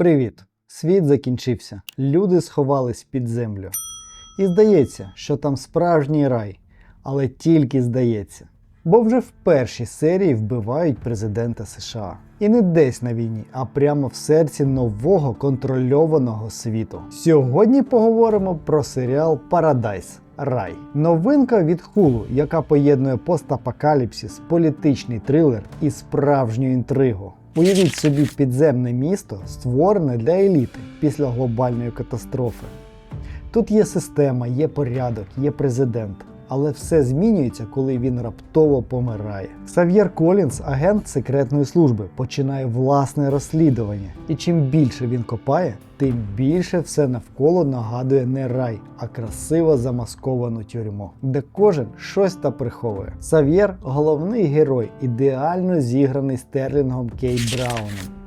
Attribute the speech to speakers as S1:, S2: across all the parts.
S1: Привіт! Світ закінчився. Люди сховались під землю. І здається, що там справжній рай, але тільки здається. Бо вже в першій серії вбивають президента США. І не десь на війні, а прямо в серці нового контрольованого світу. Сьогодні поговоримо про серіал Парадайс. Рай. Новинка від Hulu, яка поєднує постапокаліпсис, політичний трилер і справжню інтригу. Уявіть собі підземне місто, створене для еліти після глобальної катастрофи. Тут є система, є порядок, є президент. Але все змінюється, коли він раптово помирає. Сав'єр Колінс, агент секретної служби, починає власне розслідування. І чим більше він копає, тим більше все навколо нагадує не рай, а красиво замасковану тюрму, де кожен щось та приховує. Сав'єр головний герой, ідеально зіграний стерлінгом Кейт Брауном.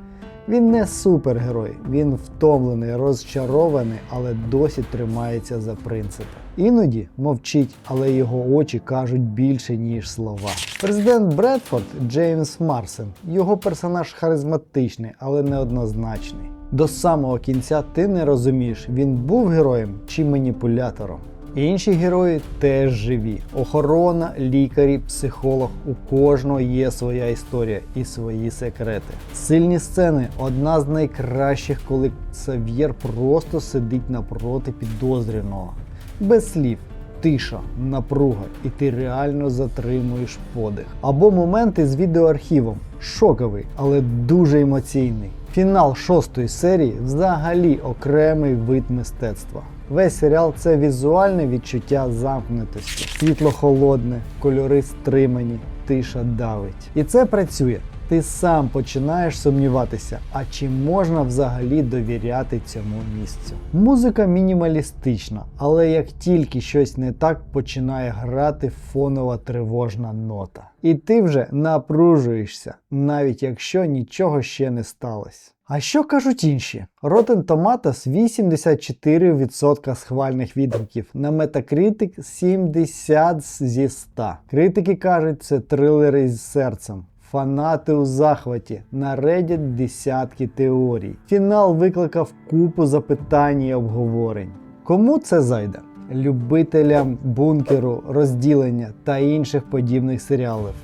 S1: Він не супергерой, він втомлений, розчарований, але досі тримається за принципи. Іноді мовчить, але його очі кажуть більше, ніж слова. Президент Бредфорд Джеймс Марсен. Його персонаж харизматичний, але неоднозначний. До самого кінця ти не розумієш, він був героєм чи маніпулятором. Інші герої теж живі. Охорона, лікарі, психолог. У кожного є своя історія і свої секрети. Сильні сцени одна з найкращих, коли Сав'єр просто сидить напроти підозрюваного. Без слів. Тиша, напруга, і ти реально затримуєш подих. Або моменти з відеоархівом. Шоковий, але дуже емоційний. Фінал шостої серії взагалі окремий вид мистецтва. Весь серіал це візуальне відчуття замкнутості, світло холодне, кольори стримані, тиша давить. І це працює. Ти сам починаєш сумніватися, а чи можна взагалі довіряти цьому місцю. Музика мінімалістична, але як тільки щось не так, починає грати фонова тривожна нота. І ти вже напружуєшся, навіть якщо нічого ще не сталося. А що кажуть інші? Rotten Tomatoes 84% схвальних відгуків, на Metacritic 70 зі 100. Критики кажуть, це трилери з серцем. Фанати у захваті, на Reddit десятки теорій. Фінал викликав купу запитань і обговорень. Кому це зайде? Любителям бункеру, розділення та інших подібних серіалів.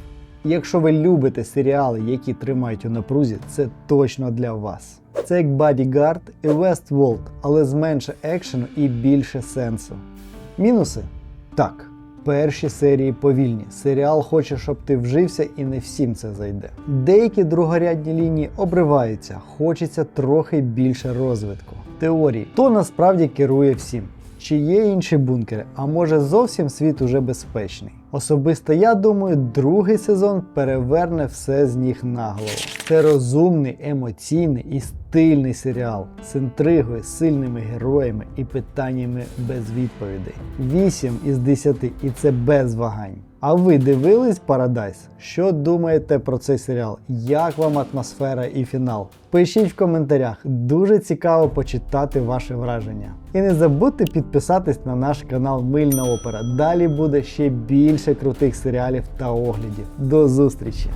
S1: Якщо ви любите серіали, які тримають у напрузі, це точно для вас. Це як Bodyguard і Westworld, але з менше екшену і більше сенсу. Мінуси? Так. Перші серії повільні. Серіал хоче, щоб ти вжився, і не всім це зайде. Деякі другорядні лінії обриваються, хочеться трохи більше розвитку. Теорії, хто насправді керує всім. Чи є інші бункери, а може зовсім світ уже безпечний? Особисто я думаю, другий сезон переверне все з ніг на голову. Це розумний, емоційний і стильний серіал з інтригою, сильними героями і питаннями без відповідей. 8 із 10 і це без вагань. А ви дивились Парадайс? Що думаєте про цей серіал? Як вам атмосфера і фінал? Пишіть в коментарях, дуже цікаво почитати ваші враження. І не забудьте підписатись на наш канал Мильна Опера. Далі буде ще більше крутих серіалів та оглядів. До зустрічі!